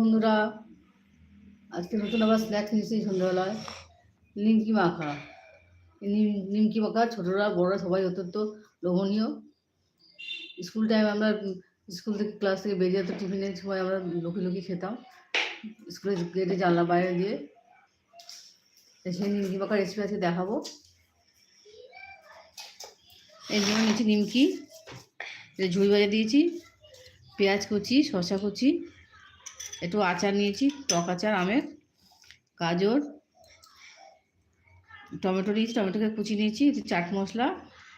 বন্ধুরা, আজকে নতুন আবার স্ন্যাক্স নিয়েছি সন্ধ্যাবেলায়। নিমকি মাখা। নিম, নিমকি মাখা ছোটরা, বড়রা সবাই অত্যন্ত লোভনীয়। স্কুল টাইম আমরা, স্কুল থেকে ক্লাস থেকে বেরিয়ে যেত টিফিনের সময় আমরা লুকিয়ে লুকিয়ে খেতাম। স্কুলের গেটে জানলা বাইরে দিয়ে। সেই নিমকি মাখা রেসিপি আজকে দেখাবো। এই জন্য নিয়েছি নিমকি। ঝুড়ি বাজা দিয়েছি, পেঁয়াজ কুচি, শসা কুচি একটু আচার নিয়েছি, টক আচার, আমের, গাজর, টমেটো নিয়েছি, টমেটোকে কুচি নিয়েছি, একটু চাট মশলা,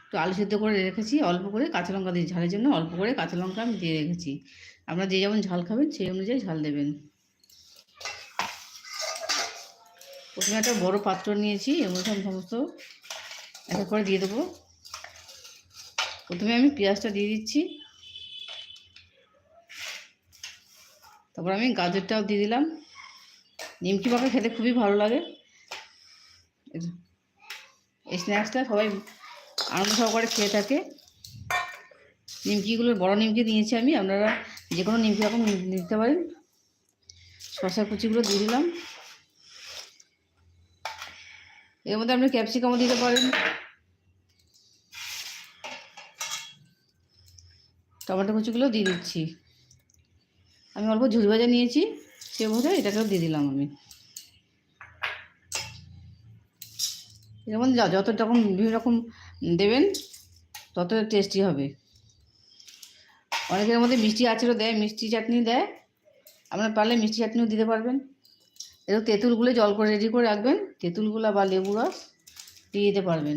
একটু আলু সেদ্ধ করে রেখেছি, অল্প করে কাঁচা লঙ্কা দিয়ে ঝালের জন্য অল্প করে কাঁচা লঙ্কা আমি দিয়ে রেখেছি। আপনারা যে যেমন ঝাল খাবেন, সেই অনুযায়ী ঝাল দেবেন। প্রথমে একটা বড় পাত্র নিয়েছি, এর মধ্যে আমি সমস্ত এক করে দিয়ে দেবো। প্রথমে আমি পেঁয়াজটা দিয়ে দিচ্ছি। তারপর আমি গাজরটাও দিয়ে দিলাম। নিমকি মাখা খেতে খুবই ভালো লাগে। এই- স্ন্যাক্সটা সবাই আনন্দ সহকারে খেয়ে থাকে। নিমকিগুলোর বড় নিমকি নিয়েছি আমি, আপনারা যে কোনো নিমকি রকম নিতে পারেন। শসা কুচিগুলো দিয়ে দিলাম। এর মধ্যে আপনি ক্যাপসিকামও দিতে পারেন। টমেটো কুচিগুলো দিয়ে দিচ্ছি। আমি অল্প ঝুড়ি ভাজা নিয়েছি, সে বোধ এটাকেও দিয়ে দিলাম আমি। যেমন যত রকম বিভিন্ন রকম দেবেন, তত টেস্টি হবে। অনেকের মধ্যে মিষ্টি আচারও দেয়, মিষ্টি চাটনি দেয়। আপনার পারলে মিষ্টি চাটনিও দিতে পারবেন। একটু তেঁতুলগুলো জল করে রেডি করে রাখবেন। তেঁতুলগুলো বা লেবু রস দিয়ে দিতে পারবেন।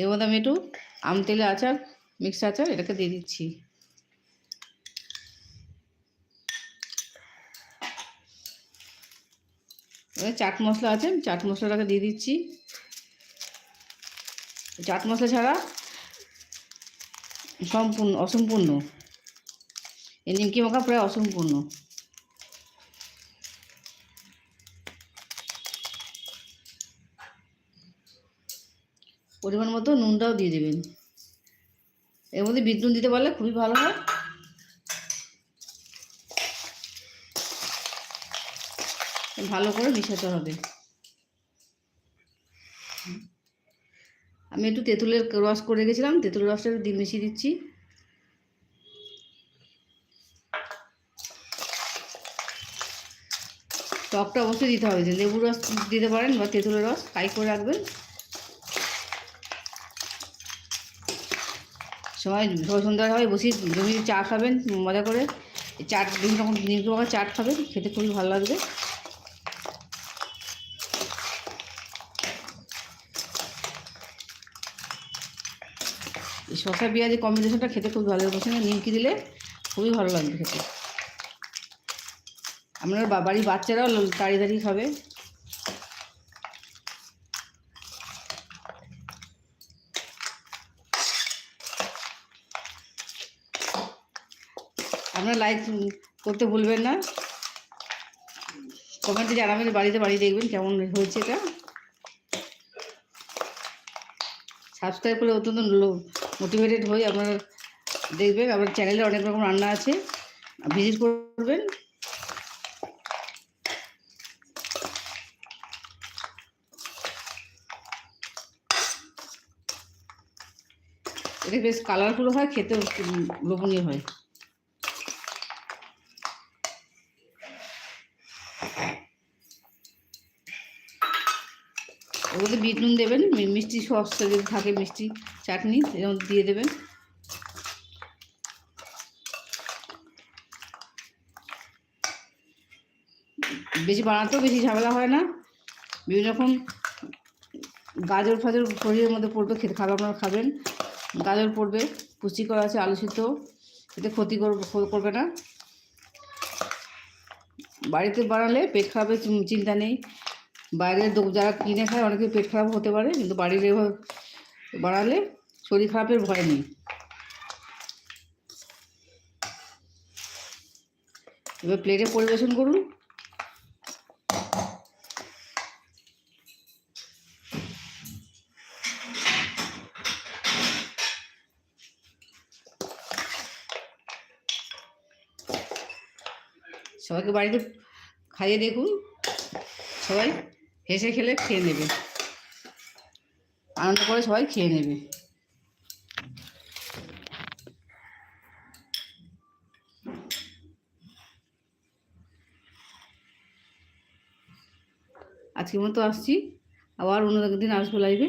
এর মধ্যে আমি একটু আম তেলে আচার মিক্স আচার এটাকে দিয়ে দিচ্ছি। চাট মশলা আছে, আমি চাট মশলাটাকে দিয়ে দিচ্ছি। চাট মশলা ছাড়া সম্পূর্ণ, অসম্পূর্ণ। এই নিমকি মাখা প্রায় অসম্পূর্ণ। পরিমাণ মতো নুনটাও দিয়ে দেবেন। এর মধ্যে বিট নুন দিতে পারলে খুবই ভালো হয়। ভালো করে মিশাতে হবে। আমি একটু তেঁতুলের রস করে রেখেছিলাম, তেঁতুলের রসটা একটু মিশিয়ে দিচ্ছি। টকটা অবশ্যই দিতে হবে, যে লেবুর রস দিতে পারেন বা তেঁতুলের রস তাই করে রাখবেন। সবাই হয় বসে জমিতে চা খাবেন, মজা করে। চাট বিভিন্ন রকম মাখা চাট খাবেন খেতে খুবই ভালো লাগবে। এই শসা পেঁয়াজের কম্বিনেশনটা খেতে খুব ভালো লাগে সঙ্গে নিমকি দিলে খুবই ভালো লাগবে খেতে। আপনার বাড়ির বাচ্চারাও দাঁড়িয়ে দাঁড়িয়ে খাবে। আপনারা লাইক করতে ভুলবেন না। কমেন্টে জানাবেন, বাড়িতে বাড়ি দেখবেন কেমন হয়েছে এটা। সাবস্ক্রাইব করে অত্যন্ত মোটিভেটেড হই, আপনারা দেখবেন, আমার চ্যানেলে অনেক রকম রান্না আছে। ভিজিট করবেন। এটা বেশ কালারফুল হয় খেতে লোভনীয় হয়। মধ্যে বিট নুন দেবেন মিষ্টি সস যদি থাকে, মিষ্টি চাটনি এরকম দিয়ে দেবেন। বেশি বানাতেও বেশি ঝামেলা হয় না। বিভিন্ন রকম গাজর ফাজর শরীরের মধ্যে পড়বে, খেতে খাবার আপনারা, খাবেন। গাজর পড়বে পুষ্টিকর আছে, আলু সিদ্ধ, এতে ক্ষতি কর- করবে না। বাড়িতে বানালে পেট খারাপের চিন্তা নেই। বাইরে যারা কিনে খায় অনেকে পেট খারাপ হতে পারে, কিন্তু বাড়ির এভাবে বানালে শরীর খারাপের ভয় নেই। এবার প্লেটে পরিবেশন করুন। সবাইকে বাড়িতে খাইয়ে দেখুন। সবাই হেসে খেলে খেয়ে নেবে। আনন্দ করে সবাই খেয়ে নেবে। আজকের মতো আসছি। আবার অন্য দিন আসব লাইভে